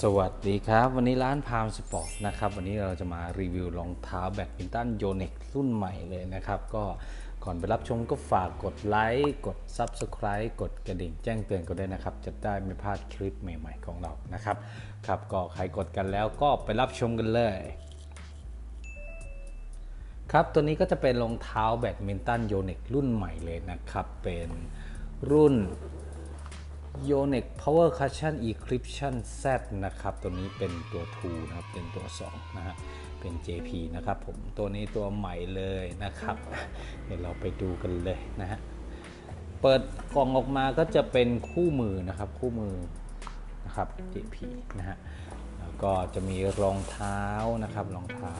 สวัสดีครับ วันนี้ร้านพามสปอร์ตนะครับ วันนี้เราจะมารีวิวรองเท้าแบดมินตันโยเน็กรุ่นใหม่เลยนะครับ ก็ก่อนไปรับชมก็ฝากกดไลค์กด Subscribe กดกระดิ่งแจ้งเตือนกันด้วยนะครับ จะได้ไม่พลาดคลิปใหม่ๆของเรานะครับครับก็ใครกดกันแล้วก็ไปรับชมกันเลยครับตัวนี้ก็จะเป็นรองเท้าแบดมินตันโยเน็กรุ่นใหม่เลยนะครับ เป็นรุ่น Yonex Power Cushion Encryption Z นะครับ ตัวนี้เป็นตัว 2 นะครับ เป็นตัว 2 นะฮะ เป็น JP นะครับผม ตัวนี้ตัวใหม่เลยนะครับ เดี๋ยวเราไปดูกันเลยนะฮะ เปิดกล่องออกมาก็จะเป็นคู่มือนะครับ คู่มือนะครับ JP นะฮะ แล้วก็จะมีรองเท้านะครับ รองเท้า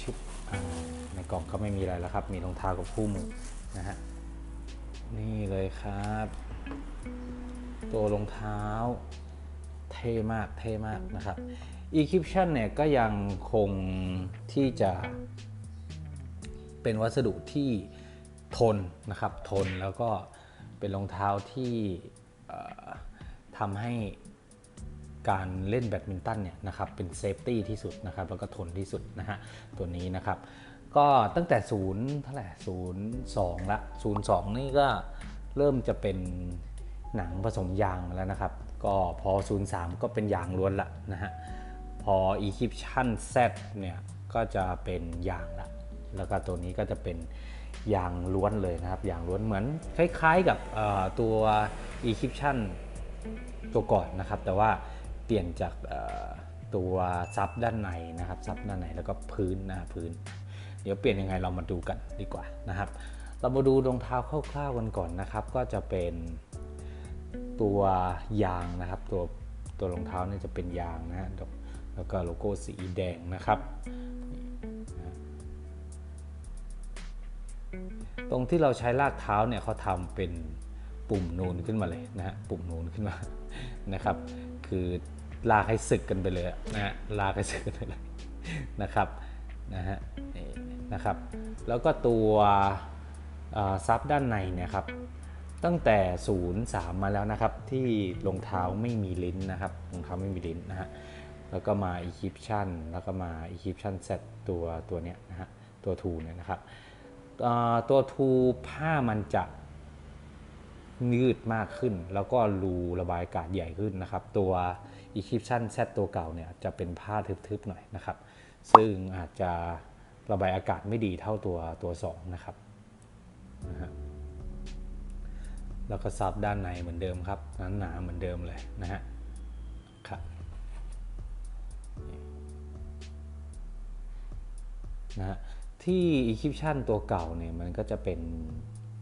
ชุบอ่าในกล่องก็ไม่มีอะไรแล้วครับ มีรองเท้ากับคู่มือนะฮะ นี่เลยครับ ตัวรองเท้า เท่มากเท่มากนะครับ Encryption เนี่ยก็ยังคงที่จะเป็นวัสดุที่ทนนะครับ ทนแล้วก็เป็นรองเท้าที่ทำให้การเล่นแบดมินตันเนี่ยนะครับเป็นเซฟตี้ที่สุดนะครับ แล้วก็ทนที่สุดนะฮะตัวนี้นะครับ ก็ตั้งแต่ศูนย์เท่าไหร่ศูนย์สองละศูนย์สองนี่ก็เริ่มจะเป็นหนังผสมยางแล้วนะครับ ก็พอ03ก็เป็นยางล้วนละนะฮะพอ Encryption Z เนี่ยก็จะเป็นยางละแล้วก็ตัวนี้ก็จะเป็นยางล้วนเลยนะครับยางล้วนเหมือนคล้ายๆกับตัว e c r y p t i o n ตัวก่อนนะครับ แต่ว่าเปลี่ยนจากตัวซับด้านในนะครับซับด้านในแล้วก็พื้นนะพื้น ดี๋ยวเปลี่ยนยังไงเรามาดูกันดีกว่านะครับ เรามาดูรองเท้าคร่าวๆกันก่อนนะครับ ก็จะเป็นตัวยางนะครับ ตัวตัวรองเท้าเนี่ยจะเป็นยางนะฮะแล้วก็โลโก้สีแดงนะครับตรงที่เราใช้ลากเท้าเนี่ยเขาทำเป็นปุ่มนูนขึ้นมาเลยนะฮะปุ่มนูนขึ้นมานะครับ คือลากให้สึกกันไปเลยนะฮะลากให้สึกกันไปเลยนะครับนะฮะ นะครับ แล้วก็ตัวซับด้านในเนี่ยครับตั้งแต่ 03 มาแล้วนะครับ ที่รองเท้าไม่มีลิ้นนะครับรองเท้าไม่มีลิ้นนะฮะแล้วก็มา Encryption แล้วก็มา Encryption Set ตัวตัวเนี้ยนะฮะตัว2เนี่ยนะครับตัว2ผ้ามันจะยืดมากขึ้น แล้วก็รูระบายอากาศใหญ่ขึ้นนะครับ ตัว Encryption Set ตัวเก่าเนี่ยจะเป็นผ้าทึบๆหน่อยนะครับ ซึ่งอาจจะ ระบายอากาศไม่ดีเท่าตัวตัว2นะครับนะฮะแล้วก็ซับด้านในเหมือนเดิมครับหนาหนาๆเหมือนเดิมเลยนะฮะครับนะฮะที่ Encryption ตัวเก่าเนี่ยมันก็จะเป็น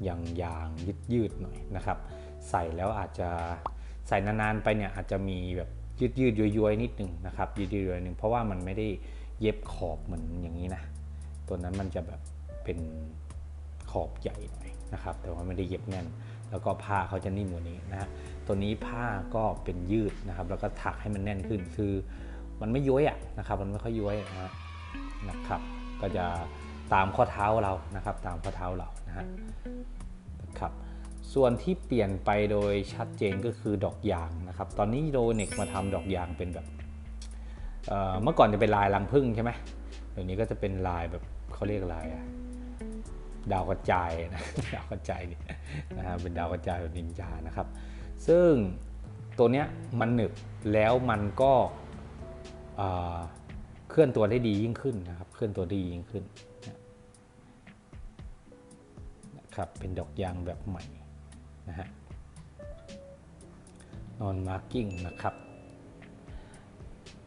ยางยางยืดยืดหน่อยนะครับ ใส่แล้วอาจจะใส่นานๆไปเนี่ยอาจจะมีแบบยืดยืดย้วยๆนิดนึงนะครับยืดยืดๆย้วยนิดนึงเพราะว่ามันไม่ได้เย็บขอบเหมือนอย่างนี้นะ ตัวนั้นมันจะแบบเป็นขอบใหญ่หน่อยนะครับ แต่ว่าไม่ได้เย็บแน่น แล้วก็ผ้าเขาจะนิ่มกว่านี้นะตัวนี้ผ้าก็เป็นยืดนะครับ แล้วก็ถักให้มันแน่นขึ้น คือมันไม่ย้วยอะนะครับ มันไม่ค่อยย้วยนะนะครับ ก็จะตามข้อเท้าเรานะครับ ตามข้อเท้าเรานะฮะครับส่วนที่เปลี่ยนไปโดยชัดเจนก็คือดอกยางนะครับ ตอนนี้โดเน็กมาทำดอกยางเป็นแบบเมื่อก่อนจะเป็นลายรังผึ้งใช่ไหม ดี๋ยวนี้ก็จะเป็นลายแบบเขาเรียกลายอะดาวกระจายนะดาวกระจายนี่นะฮะเป็นดาวกระจายแบบนินจานะครับ ซึ่งตัวเนี้ยมันหนึบแล้วมันก็เคลื่อนตัวได้ดียิ่งขึ้นนะครับ เคลื่อนตัวได้ดียิ่งขึ้นนะครับเป็นดอกยางแบบใหม่นะฮะ non marking นะครับ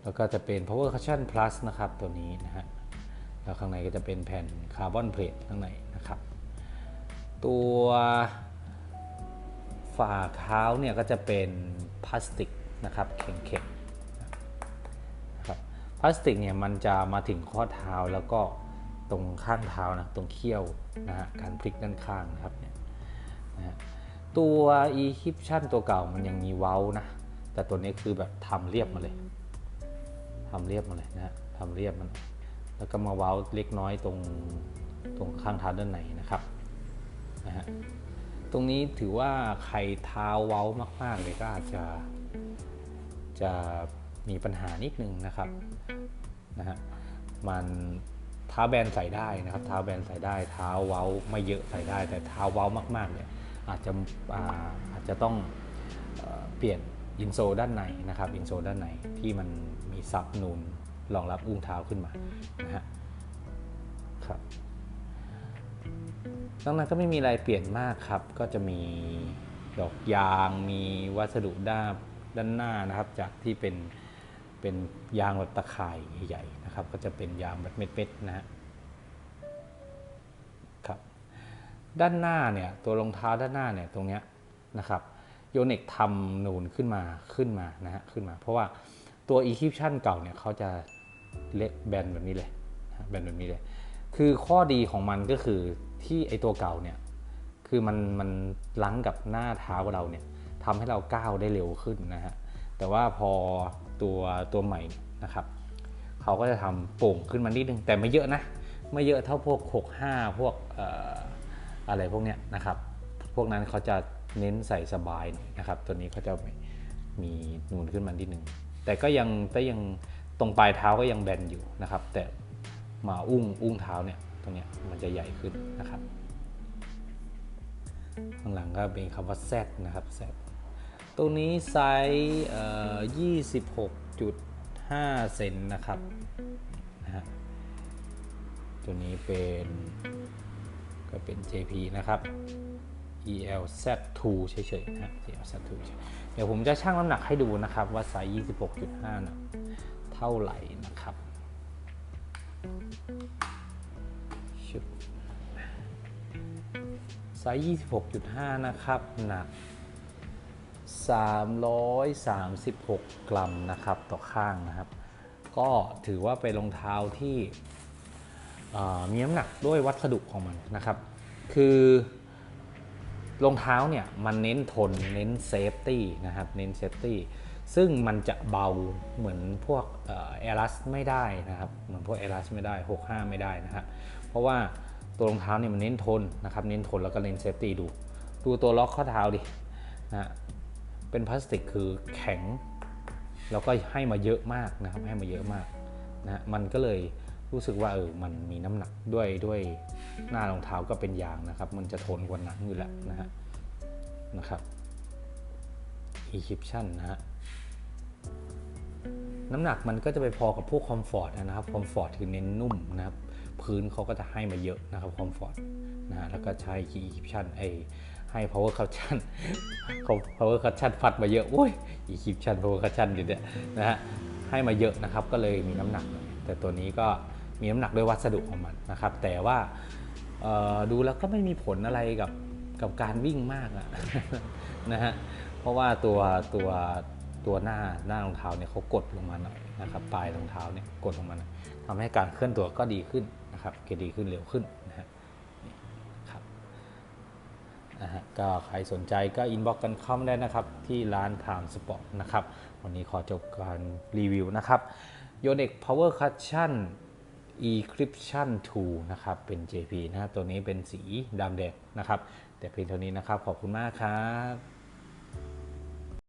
แล้วก็จะเป็น power cushion plus นะครับตัวนี้นะฮะ แล้วข้างในก็จะเป็นแผ่นคาร์บอนเพลทข้างในนะครับ ตัวฝ่าเท้าเนี่ยก็จะเป็นพลาสติกนะครับแข็งๆนะครับพลาสติกเนี่ยมันจะมาถึงข้อเท้าแล้วก็ตรงข้างเท้านะตรงเขี้ยวนะฮะการพลิกด้านข้างนะครับเนี่ยนะฮะตัว e-hiption ตัวเก่ามันยังมีเว้านะ แต่ตัวนี้คือแบบทำเรียบมาเลยทำเรียบมาเลยนะฮะทำเรียบมัน แล้วก็มาเว้าเล็กน้อยตรงตรงข้างเท้าด้านในนะครับนะฮะตรงนี้ถือว่าใครเท้าเว้ามากๆเลยก็อาจจะจะมีปัญหานิดนึงนะครับนะฮะมันเท้าแบนใส่ได้นะครับ เท้าแบนใส่ได้ เท้าเว้าไม่เยอะใส่ได้ แต่เท้าเว้ามากๆเนี่ยอาจจะอาอาจจะต้องเอ่อเปลี่ยนอินโซด้านในนะครับอินโซด้านในที่มันมีซับนูน รองรับอุ้งเท้าขึ้นมานะฮะครับนอกนั้นก็ไม่มีอะไรเปลี่ยนมากครับ ก็จะมีดอกยางมีวัสดุด้านด้านหน้านะครับ จากที่เป็นเป็นยางแบบตะข่ายใหญ่ๆนะครับ ก็จะเป็นยางแบบเม็ดๆนะฮะครับด้านหน้าเนี่ยตัวรองเท้าด้านหน้าเนี่ยตรงเนี้ยนะครับโยเน็กทำนูนขึ้นมาขึ้นมานะฮะขึ้นมา เพราะว่าตัว e c r y p t i o n เก่าเนี่ยเขาจะ เล็กแบนแบบนี้เลยแบนแบบนี้เลย คือข้อดีของมันก็คือที่ไอตัวเก่าเนี่ยคือมันมันลังกับหน้าเท้าเราเนี่ยทำให้เราก้าวได้เร็วขึ้นนะฮะแต่ว่าพอตัวตัวใหม่นะครับเขาก็จะทำโป่งขึ้นมานิดนึงแต่ไม่เยอะนะไม่เยอะเท่าพวก 65 พวกออะไรพวกเนี้ยนะครับ พวกนั้นเขาจะเน้นใส่สบายหน่อยนะครับ ตัวนี้เขาจะมีนูนขึ้นมานิดนึงแต่ก็ยังแต่ยัง ตรงปลายเท้าก็ยังแบนอยู่นะครับ แต่มาอุ้งอุ้งเท้าเนี่ยตรงเนี้ยมันจะใหญ่ขึ้นนะครับข้างหลังก็เป็นคำว่า Z นะครับ Z ตรงนี้ไซส์เอ่อ26.5เซนนะครับนะฮะตัวนี้เป็นก็เป็น JP นะครับ ELZ2 เฉยๆนะฮะ ELZ2 เฉยเดี๋ยวผมจะชั่งน้ำหนักให้ดูนะครับ ว่าไซส์26.5นะ เท่าไหร่นะครับชึบไซส์26.5 นะครับ หนัก 336 กรัมนะครับ ต่อข้างนะครับ ก็ถือว่าเป็นรองเท้าที่มีน้ำหนักด้วยวัสดุของมันนะครับ คือรองเท้าเนี่ย มันเน้นทน เน้นเซฟตี้นะครับ เน้นเซฟตี้ ซึ่งมันจะเบาเหมือนพวกเอรัสไม่ได้นะครับเหมือนพวกเอรัสไม่ได้ 65 ไม่ได้นะครับเพราะว่าตัวรองเท้าเนี่ยมันเน้นทนนะครับเน้นทนแล้วก็เน้นเซฟตี้ดู ดูตัวล็อกข้อเท้าดินะฮะเป็นพลาสติกคือแข็ง แล้วก็ให้มาเยอะมากนะครับให้มาเยอะมากนะฮะมันก็เลยรู้สึกว่าเออมันมีน้ำหนักด้วยด้วยหน้ารองเท้าก็เป็นยางนะครับ มันจะทนกว่าหนังอยู่แล้วนะฮะนะครับ Encryption นะฮะ น้ำหนักมันก็จะไปพอกับพวกคอมฟอร์ตนะครับคอมฟอร์ตคือเน้นนุ่มนะครับพื้นเขาก็จะให้มาเยอะนะครับคอมฟอร์ตนะฮะแล้วก็ใช้ Encryption ไอให้ power cushion เขา power cushion ฟัดมาเยอะโอ้ย Encryption power cushion อยู่เนี่ยนะฮะให้มาเยอะนะครับก็เลยมีน้ำหนักหน่อยแต่ตัวนี้ก็มีน้ำหนักด้วยวัสดุของมันนะครับ แต่ว่าเอ่อดูแล้วก็ไม่มีผลอะไรกับกับการวิ่งมากอะนะฮะเพราะว่าตัวตัว ตัวหน้าหน้ารองเท้าเนี่ยเขากดลงมาหน่อยนะครับปลายรองเท้าเนี่ยกดลงมาหน่อยทำให้การเคลื่อนตัวก็ดีขึ้นนะครับเกดีขึ้นเร็วขึ้นนะฮะครับนะฮะก็ใครสนใจก็อินบ็อกกันเข้ามาได้นะครับ ที่ร้านไทม์สปอร์ตนะครับ วันนี้ขอจบการรีวิวนะครับ Yonex Power Cushion Encryption 2 นะครับ เป็น JP นะฮะตัวนี้เป็นสีดำแดงนะครับ แต่เพียงเท่านี้นะครับ ขอบคุณมากครับ